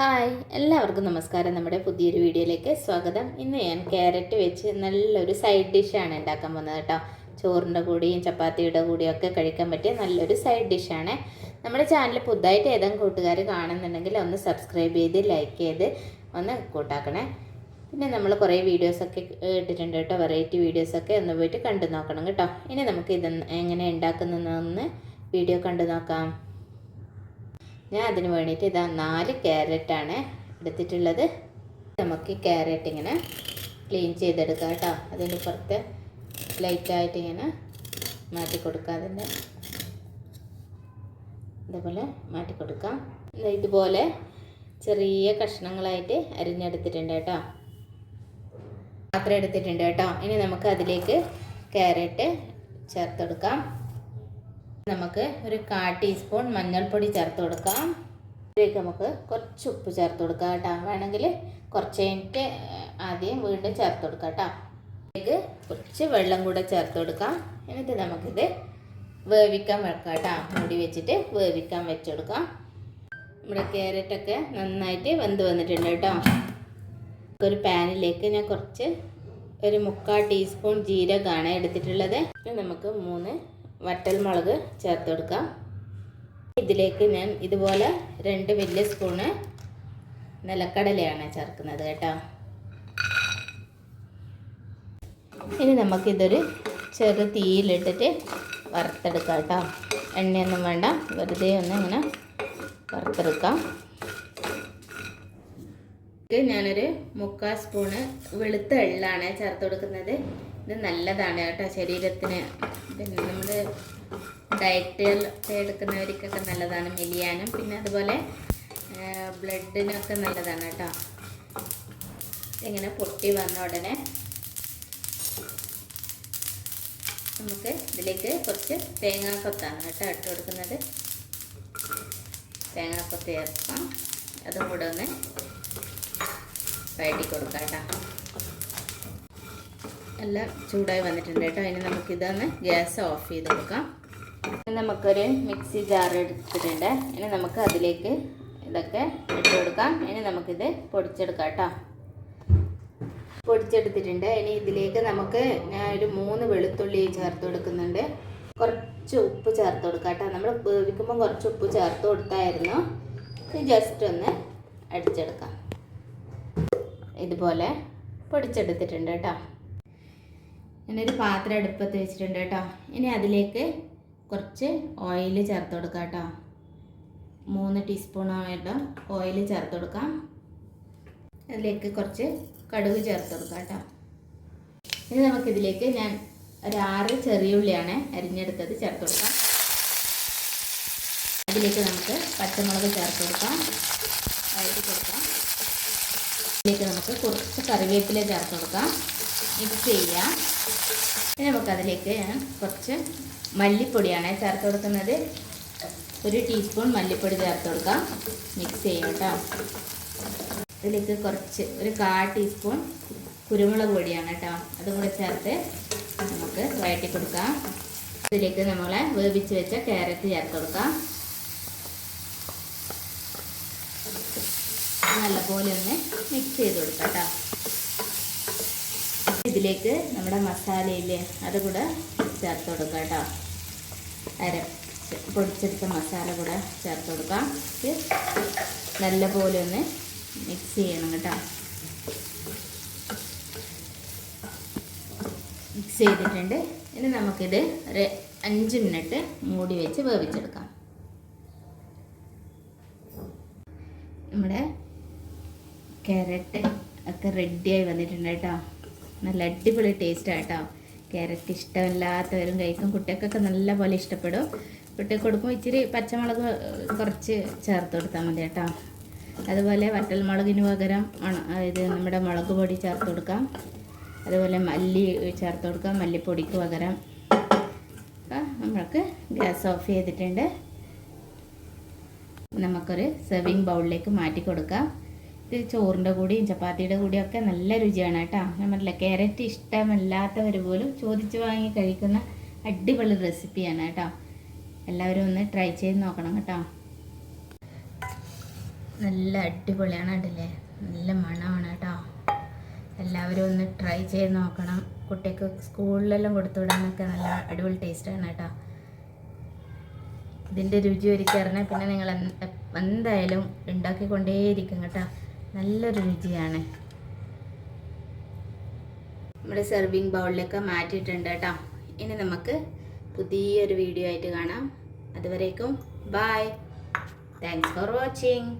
Hi എല്ലാവർക്കും നമസ്കാരം. നമ്മുടെ പുതിയൊരു വീഡിയോയിലേക്ക് സ്വാഗതം. ഇന്ന് ഞാൻ ക്യാരറ്റ് വെച്ച് നല്ലൊരു സൈഡ് ഡിഷാണ് ഉണ്ടാക്കാൻ പോകുന്നത് കേട്ടോ. ചോറിന്റെ കൂടിയും ചപ്പാത്തിയുടെ കൂടിയും ഒക്കെ കഴിക്കാൻ പറ്റിയ നല്ലൊരു സൈഡ് ഡിഷാണ്. നമ്മുടെ ചാനൽ പുതുതായിട്ട് ഏതെങ്കിലും കൂട്ടുകാർ കാണുന്നുണ്ടെങ്കിൽ ഒന്ന് സബ്സ്ക്രൈബ് ചെയ്ത് ലൈക്ക് ചെയ്ത് ഒന്ന് കൂട്ടാക്കണേ. പിന്നെ നമ്മൾ കുറേ വീഡിയോസൊക്കെ ഇട്ടിട്ടുണ്ട് കേട്ടോ. വെറൈറ്റി വീഡിയോസൊക്കെ ഒന്ന് പോയിട്ട് കണ്ടു നോക്കണം കേട്ടോ. ഇനി നമുക്ക് ഇത് എങ്ങനെ ഉണ്ടാക്കുന്നതെന്ന് വീഡിയോ കണ്ടു നോക്കാം. ഞാൻ അതിന് വേണ്ടിയിട്ട് ഇതാ നാല് ക്യാരറ്റാണ് എടുത്തിട്ടുള്ളത്. നമുക്ക് ക്യാരറ്റ് ഇങ്ങനെ ക്ലീൻ ചെയ്തെടുക്കാം കേട്ടോ. അതിന്റെ പുറത്ത് ലൈറ്റായിട്ട് ഇങ്ങനെ മാറ്റി കൊടുക്കാം അതിന്റെ. ഇതേപോലെ മാറ്റി കൊടുക്കാം. ഇതുപോലെ ചെറിയ കഷ്ണങ്ങളായിട്ട് അരിഞ്ഞെടുത്തിട്ടുണ്ട് കേട്ടോ. പാത്രം എടുത്തിട്ടുണ്ട് കേട്ടോ. ഇനി നമുക്ക് അതിലേക്ക് ക്യാരറ്റ് ചേർത്തെടുക്കാം. നമുക്ക് ഒരു കാ ടീസ്പൂൺ മഞ്ഞൾപ്പൊടി ചേർത്ത് കൊടുക്കാം. ഇതിലേക്ക് നമുക്ക് കുറച്ച് ഉപ്പ് ചേർത്ത് കൊടുക്കാം കേട്ടോ. വേണമെങ്കിൽ കുറച്ച് കഴിഞ്ഞിട്ട് ആദ്യം വീണ്ടും ചേർത്ത് കൊടുക്കാം കേട്ടോ. ഇതിലേക്ക് കുറച്ച് വെള്ളം കൂടെ ചേർത്ത് കൊടുക്കാം. എന്നിട്ട് നമുക്കിത് വേവിക്കാൻ വെക്കാം കേട്ടോ. മൂടി വെച്ചിട്ട് വേവിക്കാൻ വെച്ചെടുക്കാം. നമ്മുടെ ക്യാരറ്റൊക്കെ നന്നായിട്ട് വെന്ത് വന്നിട്ടുണ്ട് കേട്ടോ. ഒരു പാനിലേക്ക് ഞാൻ കുറച്ച് ഒരു മുക്കാൽ ടീസ്പൂൺ ജീരകമാണ് എടുത്തിട്ടുള്ളത്. നമുക്ക് മൂന്ന് വറ്റൽമുളക് ചേർത്ത് കൊടുക്കാം ഇതിലേക്ക് ഞാൻ ഇതുപോലെ രണ്ട് വലിയ സ്പൂണ് നിലക്കടലയാണ് ചേർക്കുന്നത് കേട്ടോ. ഇനി നമുക്കിതൊരു ചെറു തീയിലിട്ടിട്ട് വറുത്തെടുക്കാം കേട്ടോ. എണ്ണയൊന്നും വേണ്ട വെറുതെ ഒന്ന് ഇങ്ങനെ വറുത്തെടുക്കാം. ഞാനൊരു മുക്കാൽ സ്പൂണ് വെളുത്ത എള്ളാണ് ചേർത്ത് കൊടുക്കുന്നത്. ഇത് നല്ലതാണ് കേട്ടോ ശരീരത്തിന്. പിന്നെ നമ്മൾ ഡയറ്റ് എടുക്കുന്നവർക്കൊക്കെ നല്ലതാണ് മെലിയാനും. പിന്നെ അതുപോലെ ബ്ലഡിനൊക്കെ നല്ലതാണ് കേട്ടോ. ഇങ്ങനെ പൊട്ടി വന്ന ഉടനെ നമുക്ക് ഇതിലേക്ക് കുറച്ച് തേങ്ങാക്കൊത്താണ് കേട്ടോ ഇട്ട് കൊടുക്കുന്നത്. തേങ്ങാക്കൊത്ത് ചേർക്കാം. അതും കൂടെ ഒന്ന് വഴറ്റി കൊടുക്കാം കേട്ടോ. എല്ലാം ചൂടായി വന്നിട്ടുണ്ട് കേട്ടോ. ഇനി നമുക്കിതൊന്ന് ഗ്യാസ് ഓഫ് ചെയ്ത് കൊടുക്കാം. നമുക്കൊരു മിക്സി ജാർ എടുത്തിട്ടുണ്ട്. ഇനി നമുക്ക് അതിലേക്ക് ഇതൊക്കെ ഇട്ട് കൊടുക്കാം. ഇനി നമുക്കിത് പൊടിച്ചെടുക്കാം കേട്ടോ. പൊടിച്ചെടുത്തിട്ടുണ്ട്. ഇനി ഇതിലേക്ക് നമുക്ക് ഞാൻ ഒരു മൂന്ന് വെളുത്തുള്ളി ചേർത്ത് കൊടുക്കുന്നുണ്ട്. കുറച്ച് ഉപ്പ് ചേർത്ത് കൊടുക്കാം കേട്ടോ. നമ്മൾ വേവിക്കുമ്പോൾ കുറച്ച് ഉപ്പ് ചേർത്ത് കൊടുത്തായിരുന്നു. ജസ്റ്റ് ഒന്ന് അടിച്ചെടുക്കാം. ഇതുപോലെ പൊടിച്ചെടുത്തിട്ടുണ്ട് കേട്ടോ. ഞാനൊരു പാത്രം അടുപ്പത്ത് വെച്ചിട്ടുണ്ട് കേട്ടോ. ഇനി അതിലേക്ക് കുറച്ച് ഓയിൽ ചേർത്ത് കൊടുക്കാം കേട്ടോ. മൂന്ന് ടീസ്പൂൺ ആയിട്ട് ഓയിൽ ചേർത്ത് കൊടുക്കാം. അതിലേക്ക് കുറച്ച് കടുക് ചേർത്ത് കൊടുക്കാം കേട്ടോ. ഇനി നമുക്കിതിലേക്ക് ഞാൻ ഒരാറ് ചെറിയുള്ളിയാണ് അരിഞ്ഞെടുത്തത് ചേർത്ത് കൊടുക്കാം. അതിലേക്ക് നമുക്ക് പച്ചമുളക് ചേർത്ത് കൊടുക്കാം. വഴറ്റി കൊടുക്കാം. അതിലേക്ക് നമുക്ക് കുറച്ച് കറിവേപ്പില ചേർത്ത് കൊടുക്കാം. മിക്സ് ചെയ്യാം. ഇനി നമുക്കതിലേക്ക് ഞാൻ കുറച്ച് മല്ലിപ്പൊടിയാണ് ചേർത്ത് കൊടുക്കുന്നത്. ഒരു ടീസ്പൂൺ മല്ലിപ്പൊടി ചേർത്ത് കൊടുക്കാം. മിക്സ് ചെയ്യാം കേട്ടോ. ഇതിലേക്ക് കുറച്ച് ഒരു കാ ടീസ്പൂൺ കുരുമുളക് പൊടിയാണ് കേട്ടോ. അതും കൂടെ ചേർത്ത് നമുക്ക് വഴറ്റി കൊടുക്കാം. ഇതിലേക്ക് നമ്മളെ വേവിച്ച് വെച്ച ക്യാരറ്റ് ചേർത്ത് കൊടുക്കാം. നല്ലപോലെ ഒന്ന് മിക്സ് ചെയ്ത് കൊടുക്കാം ഇതിലേക്ക് നമ്മുടെ മസാലയില്ലേ അത് കൂടെ ചേർത്ത് കൊടുക്കുക കേട്ടോ. അര പൊടിച്ചെടുത്ത മസാല കൂടെ ചേർത്ത് കൊടുക്കാം. നല്ലപോലെ ഒന്ന് മിക്സ് ചെയ്യണം കേട്ടോ. മിക്സ് ചെയ്തിട്ടുണ്ട്. ഇനി നമുക്കിത് ഒരു അഞ്ച് മിനിറ്റ് മൂടി വെച്ച് വേവിച്ചെടുക്കാം. നമ്മുടെ ക്യാരറ്റ് ഒക്കെ റെഡിയായി വന്നിട്ടുണ്ട് കേട്ടോ. നല്ല അടിപൊളി ടേസ്റ്റാണ് കേട്ടോ ക്യാരറ്റ് ഇഷ്ടമില്ലാത്തവരും കഴിക്കും. കുട്ടികൾക്കൊക്കെ നല്ലപോലെ ഇഷ്ടപ്പെടും. കുട്ടികൾക്ക് കൊടുക്കുമ്പോൾ ഇച്ചിരി പച്ചമുളക് കുറച്ച് ചേർത്ത് കൊടുത്താൽ മതി കേട്ടോ അതുപോലെ വറ്റൽമുളകിന് പകരം ഇത് നമ്മുടെ മുളക് പൊടി ചേർത്ത് കൊടുക്കാം. അതുപോലെ മല്ലി ചേർത്ത് കൊടുക്കാം. മല്ലിപ്പൊടിക്ക് പകരം. നമ്മൾക്ക് ഗ്യാസ് ഓഫ് ചെയ്തിട്ടുണ്ട്. നമുക്കൊരു സെർവിങ് ബൗളിലേക്ക് മാറ്റി കൊടുക്കാം. ഇത് ചോറിന്റെ കൂടിയും ചപ്പാത്തിയുടെ കൂടിയും ഒക്കെ നല്ല രുചിയാണ് കേട്ടോ. ഞാൻ പറഞ്ഞില്ല ക്യാരറ്റ് ഇഷ്ടമല്ലാത്തവർ പോലും ചോദിച്ചു വാങ്ങി കഴിക്കുന്ന അടിപൊളി റെസിപ്പിയാണ് കേട്ടോ. എല്ലാവരും ഒന്ന് ട്രൈ ചെയ്ത് നോക്കണം കേട്ടോ. നല്ല അടിപൊളിയാണ് കണ്ടില്ലേ നല്ല മണമാണ് കേട്ടോ. എല്ലാവരും ഒന്ന് ട്രൈ ചെയ്ത് നോക്കണം. കുട്ടിക്ക് സ്കൂളിലെല്ലാം കൊടുത്തു വിടാനൊക്കെ നല്ല അടിപൊളി ടേസ്റ്റാണ് കേട്ടോ. ഇതിന്റെ രുചി ഒരുക്കി അറിഞ്ഞാൽ പിന്നെ നിങ്ങൾ എന്ത്- എന്തായാലും ഉണ്ടാക്കിക്കൊണ്ടേയിരിക്കും കേട്ടോ. നല്ലൊരു രുചിയാണ്. നമ്മുടെ സെർവിങ് ബൗളിലൊക്കെ മാറ്റിയിട്ടുണ്ട് കേട്ടോ. ഇനി നമുക്ക് പുതിയൊരു വീഡിയോ ആയിട്ട് കാണാം. അതുവരേക്കും ബായ് താങ്ക്സ് ഫോർ വാച്ചിങ്